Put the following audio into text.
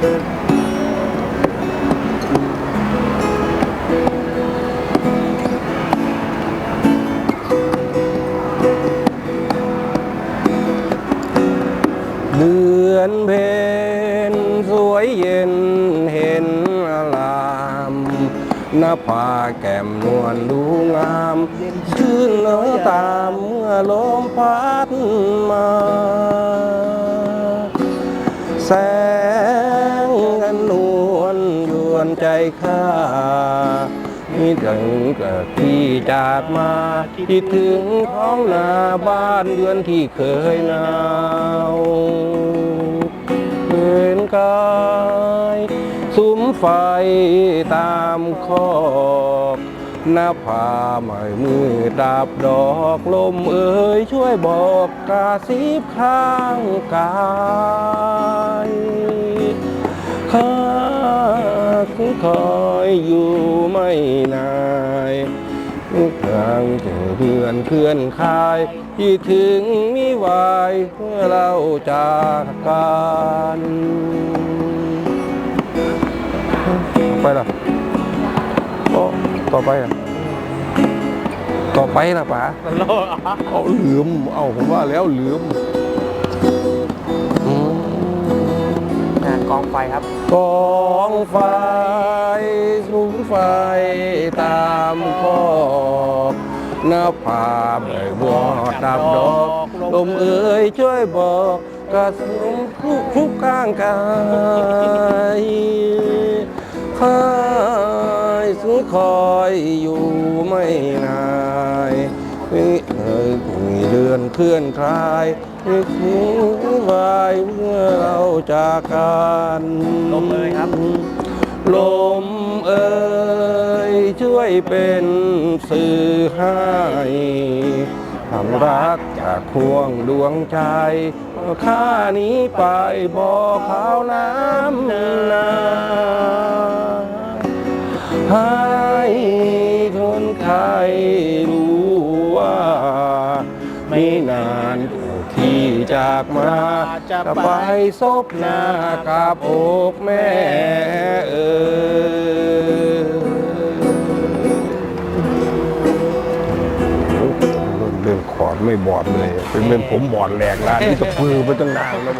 เดือนเพ็ญสวยเย็นเห็นอารามหน้าผาแก้มนวลดูงามชื่นน้อตามเมื่อลมพัดมาแส ใจข้ามีถึงกิดที่จากมาคิดถึงท้องนาบ้านเรือนที่เคยหนาวเห็นกายสุมไฟตามขอบหน้าผาใหม่มือดาบดอกลมเอ่ยช่วยบอกกาซิบข้างกายข้า คอยอยู่ไม่นายทางเจอเพื่อนเพื่อนคายที่ถึงมิวายเมื่อเราจากกันไปละก็ต่อไปล่ะต่อไปล่ะป๋าตลกอะเอาลืมเอาผมว่าแล้วลืมอืมงานกองไฟครับกองไฟสูง ไฟตามขอบหน้าผาเบิกบัวดับดอกลมเอ่ยช่วยบอกกระสุมคุกคุกข้างกายข้ายสุขคอยอยู่ไม่นายมีเอ่ยมีเรือนเคลื่อนคลายมีทิ้งวายเมื่อเราจากกันลมเอ่ยครับลมเอ่ย ช่วยเป็นสื่อให้ทำรักจากควงดวงใจข้านี้ไปบอกเขาน้ำนาให้คนไทยรู้ว่า ไม่นานที่จากมาจะไปไปซบหน้ากับอกแม่เออ ก่องขอดไม่บอดเลย เป็นเป็นผมบอดแหลกร้านนี่ก็ปือไปตั้งนานแล้ว